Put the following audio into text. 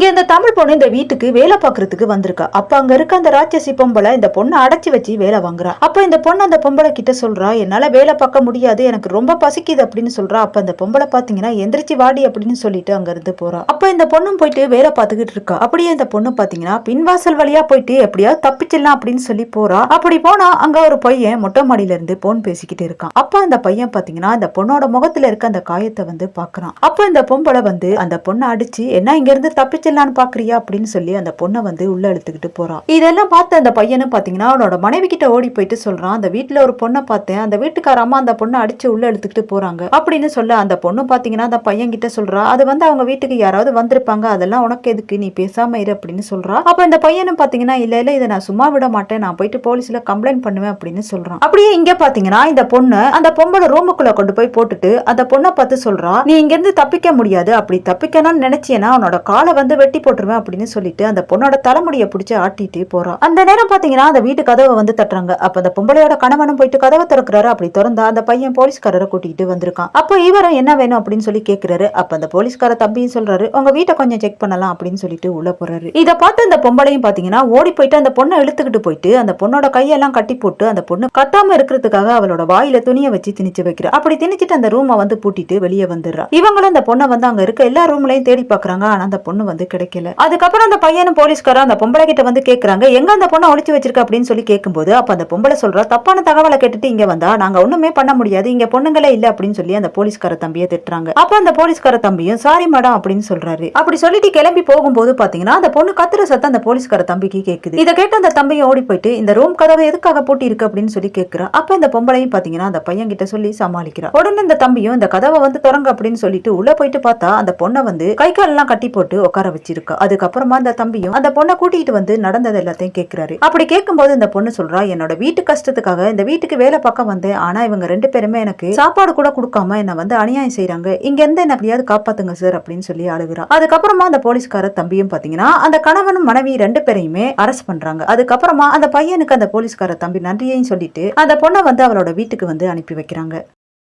இங்க இந்த தமிழ் பொண்ணு இந்த வீட்டுக்கு வேலை பார்க்கறதுக்கு வந்திருக்கா. அப்ப அங்க இருக்க அந்த ராட்சசி பொம்பளை இந்த பொண்ணை அடைச்சி வச்சு வேலை வாங்குறா. அப்ப இந்த பொண்ணு அந்த பொம்பளை கிட்ட சொல்றா என்னால வேலை பார்க்க முடியாது எனக்கு ரொம்ப பசிக்குது அப்படின்னு சொல்றா. அப்ப அந்த பொம்பளை பாத்தீங்கன்னா எந்திரிச்சு வாடி அப்படின்னு சொல்லிட்டு அங்க இருந்து போறா. அப்ப இந்த பொண்ணும் போயிட்டு வேலை பார்த்துக்கிட்டு இருக்கா. அப்படியே இந்த பொண்ணு பாத்தீங்கன்னா பின்வாசல் வழியா போயிட்டு எப்படியாவது தப்பிச்சிடலாம் அப்படின்னு சொல்லி போறா. அப்படி போனா அங்க ஒரு பையன் மொட்டை மாடியில இருந்து போன் பேசிக்கிட்டு இருக்கான். அப்ப அந்த பையன் பாத்தீங்கன்னா அந்த பொண்ணோட முகத்துல இருக்க அந்த காயத்தை வந்து பாக்குறான். அப்ப இந்த பொம்பளை வந்து அந்த பொண்ணை அடிச்சு என்ன இங்க இருந்து தப்பிச்சிடலான்னு பாக்குறியா அப்படின்னு சொல்லி அந்த பொண்ணை வந்து உள்ள இழுத்துக்கிட்டு போறான். இதெல்லாம் பார்த்து அந்த பையனும் பாத்தீங்கன்னா அவனோட மனைவி கிட்ட ஓடி போயிட்டு சொல்றான் அந்த வீட்டுல ஒரு பொண்ணை பார்த்தேன். அந்த வீட்டுக்கார அம்மா அந்த பொண்ணை அடிச்சு உள்ள இழுத்துக்கிட்டு போறாங்க. அப்படின்னு சொல்ல அந்த பொண்ணு பாத்தீங்கன்னா அந்த பையன் கிட்ட சொல்றா அது வந்து அவங்க வீட்டுக்கு யாராவது வந்திருப்பாங்க. அதெல்லாம் உனக்கு எதுக்கு? நீ பேசாம இரு அப்படின்னு சொல்றா. அப்ப இந்த பையனும் பாத்தீங்கன்னா இல்ல இல்ல இதை நான் சும்மா விட மாட்டேன். நான் போயிட்டு போலீஸ்ல கம்ப்ளைண்ட் பண்ணுவேன் அப்படின்னு சொல்றான். அப்படியே இங்க பாத்தீங்கன்னா இந்த பொண்ணு அந்த பொம்பளை ரூமுக்குள்ள கொண்டு போய் போட்டுட்டு அந்த பொண்ணை பார்த்து சொல்றா நீ இங்க இருந்து தப்பிக்க முடியாது. அப்படி தப்பிக்கணும்னு நினைச்சேன்னா உன்னோட காலை வந்து வெட்டி போட்டுருவேன் அப்படின்னு சொல்லிட்டு அந்த பொண்ணோட தலைமுடியை பிடிச்சி ஆட்டிட்டு போறான் அந்த நேரம் பாத்தீங்கன்னா அந்த வீட்டு கதவை வந்து தட்டுறாங்க. அப்ப அந்த பொம்பளையோட கணவனும் போயிட்டு கதவை திறக்கிறாரு. அப்படி திறந்தா அந்த பையன் போலீஸ்காரரை கூட்டிட்டு வந்திருக்கான். அப்போ இவரும் என்ன வேணும் அப்படின்னு சொல்லி கேக்குறாரு. அப்ப அந்த போலீஸ்கார தம்பியும் சொல்றாரு உங்க வீட்டை கொஞ்சம் செக் பண்ணலாம் அப்படின்னு சொல்லிட்டு உள்ள போறாரு. இதை பார்த்து அந்த பொம்பளையும் பாத்தீங்கன்னா ஓடி போயிட்டு அந்த பொண்ணை இழுத்துக்கிட்டு போயிட்டு அந்த பொண்ணோட கையெல்லாம் கட்டி போட்டு அந்த பொண்ணு கட்டாம இருக்கிறதுக்காக அவளோட வாயில துணியை வச்சு திணிச்சு வைக்கிறா. அப்படி திணிச்சிட்டு அந்த ரூமை வந்து பூட்டிட்டு வெளியே வந்துடுறா. இவங்களும் அந்த பொண்ணை வந்து அங்க இருக்க எல்லா ரூம்லயும் தேடி பாக்குறாங்க. ஆனா அந்த பொண்ணு வந்து கிடைக்கல. அதுக்கப்புறம் அந்த பையனும் போலீஸ்காரர் அந்த பொம்பளை கிட்ட வந்து கேக்குறாங்க எங்க அந்த பொண்ணை ஒழிச்சு வச்சிருக்க? அப்படின்னு சொல்லி கேட்கும்போது அப்ப அந்த பொம்பளை சொல்றா தப்பான தகவலை கேட்டுட்டு இங்க வந்தா நாங்க ஒண்ணுமே பண்ண முடியாது இங்க பொண்ணுங்களே இல்ல அப்படின்னு சொல்லி அந்த போலீஸ்கார தம்பியை திட்டுறாங்க. அப்ப அந்த போலீஸ்கார தம்பியும் சாரி மேடம் அப்படின்னு சொல்றாரு. அப்படி சொல்லிட்டு கிளம்பி போகும்போது பாத்தீங்கன்னா அந்த பொண்ணு கத்துற சத்தம் அந்த போலீஸ்கார தம்பிக்கு கேக்குது. இதை கேட்டு அந்த தம்பியும் ஓடி போயிட்டு இந்த ரூம் கதவை எதுக்காக பூட்டி இருக்கு அப்படின்னு சொல்லி கேக்குறா. அப்ப இந்த பொம்பளையும் பாத்தீங்கன்னா அந்த பையன் கிட்ட சொல்லி சமாளிக்கிறா. உடனே இந்த தம்பியும் இந்த கதவை வந்து திறங்க அப்படின்னு சொல்லிட்டு உள்ள போயிட்டு பார்த்தா அந்த பொண்ணை வந்து கை கால் எல்லாம் கட்டி போட்டு உட்கார வச்சிருக்கா. அதுக்கப்புறமா அந்த தம்பியும் அந்த பொண்ணை கூட்டிட்டு வந்து நடந்தது எல்லாத்தையும் கேட்கிறாரு அப்படி கேட்கும்போது இந்த பொண்ணு சொல்றா என்னோட வீட்டு கஷ்டத்துக்காக இந்த வீட்டுக்கு வேலை பக்கம் வந்தேன். ஆனா இவங்க ரெண்டு பேருமே எனக்கு சாப்பாடு கூட கொடுக்காம என்ன வந்து அநியாயம் செய்யறாங்க இங்க இருந்து என்ன எப்படியாவது காப்பாத்துங்க சார் அப்படின்னு சொல்லி அழுகுறா. அதுக்கப்புறமா அந்த போலீஸ்கார தம்பியும் பாத்தீங்கன்னா அந்த கணவனும் மனைவி ரெண்டு பேரையுமே அரெஸ்ட் பண்றாங்க. அதுக்கப்புறமா அந்த பையனுக்கு அந்த போலீஸ்கார தம்பி நன்றியையும் சொல்லிட்டு அந்த பொண்ணை வந்து அவளோட வீட்டுக்கு வந்து அனுப்பி வைக்கிறாங்க.